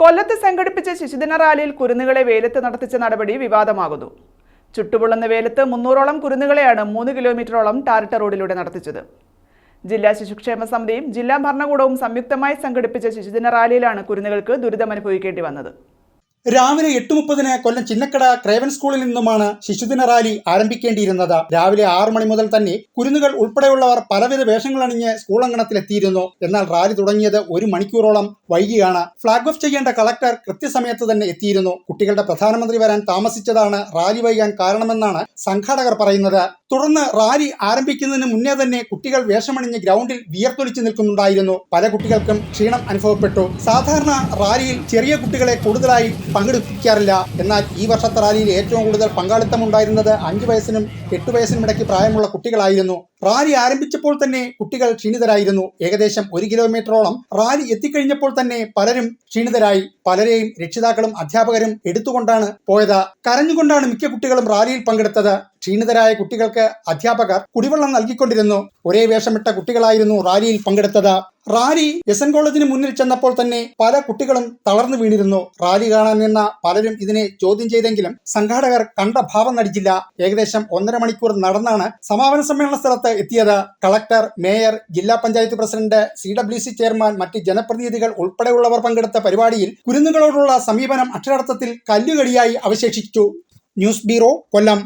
കൊല്ലത്ത് സംഘടിപ്പിച്ച ശിശുദിന റാലിയിൽ കുരുന്നുകളെ വെയിലത്ത് നടത്തിച്ച നടപടി വിവാദമാകുന്നു. ചുട്ടുപൊള്ളുന്ന വെയിലത്ത് മുന്നൂറോളം കുരുന്നുകളെയാണ് മൂന്ന് കിലോമീറ്ററോളം ടാറിട്ട റോഡിലൂടെ നടത്തിച്ചത്. ജില്ലാ ശിശുക്ഷേമ സമിതിയും ജില്ലാ ഭരണകൂടവും സംയുക്തമായി സംഘടിപ്പിച്ച ശിശുദിന റാലിയിലാണ് കുരുന്നുകൾക്ക് ദുരിതമനുഭവിക്കേണ്ടി വന്നത്. രാവിലെ എട്ട് മുപ്പതിന് കൊല്ലം ചിന്നക്കട ക്രേവൻ സ്കൂളിൽ നിന്നുമാണ് ശിശുദിന റാലി ആരംഭിക്കേണ്ടിയിരുന്നത്. രാവിലെ ആറു മണി മുതൽ തന്നെ കുരുന്നുകൾ ഉൾപ്പെടെയുള്ളവർ പലവിധ വേഷങ്ങൾ അണിഞ്ഞ് സ്കൂൾ അങ്കണത്തിലെത്തിയിരുന്നു. എന്നാൽ റാലി തുടങ്ങിയത് ഒരു മണിക്കൂറോളം വൈകിയാണ്. ഫ്ളാഗ് ഓഫ് ചെയ്യേണ്ട കളക്ടർ കൃത്യസമയത്ത് തന്നെ എത്തിയിരുന്നു. കുട്ടികളുടെ പ്രധാനമന്ത്രി വരാൻ താമസിച്ചതാണ് റാലി വൈകാൻ കാരണമെന്നാണ് സംഘാടകർ പറയുന്നത്. തുടർന്ന് റാലി ആരംഭിക്കുന്നതിന് മുന്നേ തന്നെ കുട്ടികൾ വേഷമണിഞ്ഞ് ഗ്രൗണ്ടിൽ വിയർത്തൊലിച്ചു നിൽക്കുന്നുണ്ടായിരുന്നു. പല കുട്ടികൾക്കും ക്ഷീണം അനുഭവപ്പെട്ടു. സാധാരണ റാലിയിൽ ചെറിയ കുട്ടികളെ കൂടുതലായി പങ്കെടുപ്പിക്കാറില്ല എന്നാൽ ഈ വർഷത്തെ റാലിയിൽ ഏറ്റവും കൂടുതൽ പങ്കാളിത്തമുണ്ടായിരുന്നത് അഞ്ചു വയസ്സിനും എട്ട് വയസ്സിനും ഇടയ്ക്ക് പ്രായമുള്ള കുട്ടികളായിരുന്നു. റാലി ആരംഭിച്ചപ്പോൾ തന്നെ കുട്ടികൾ ക്ഷീണിതരായിരുന്നു. ഏകദേശം ഒരു കിലോമീറ്ററോളം റാലി എത്തിക്കഴിഞ്ഞപ്പോൾ തന്നെ പലരും ക്ഷീണിതരായി. പലരെയും രക്ഷിതാക്കളും അധ്യാപകരും എടുത്തുകൊണ്ടാണ് പോയത്. കരഞ്ഞുകൊണ്ടാണ് മിക്ക കുട്ടികളും റാലിയിൽ പങ്കെടുത്തത്. ക്ഷീണിതരായ കുട്ടികൾക്ക് അധ്യാപകർ കുടിവെള്ളം നൽകിക്കൊണ്ടിരുന്നു. ഒരേ വേഷമിട്ട കുട്ടികളായിരുന്നു റാലിയിൽ പങ്കെടുത്തത്. റാലി എസ് എൻ കോളേജിന് മുന്നിൽ ചെന്നപ്പോൾ തന്നെ പല കുട്ടികളും തളർന്നു വീണിരുന്നു. റാലി കാണാൻ നിന്ന പലരും ഇതിനെ ചോദ്യം ചെയ്തെങ്കിലും സംഘാടകർ കണ്ട ഭാവം നടിച്ചില്ല. ഏകദേശം ഒന്നര മണിക്കൂർ നടന്നാണ് സമാപന സമ്മേളന സ്ഥലത്ത് എത്തിയത്. കളക്ടർ മേയർ ജില്ലാ panchayat president C W C chairman മറ്റ് ജനപ്രതിനിധികൾ ഉൾപ്പെടെയുള്ളവർ പങ്കെടുത്ത പരിപാടിയിൽ കുരുന്നുകളോടുള്ള സമീപനം അക്ഷരാർത്ഥത്തിൽ കല്ലുകടിയായി അവശേഷിച്ചു. News bureau Kollam.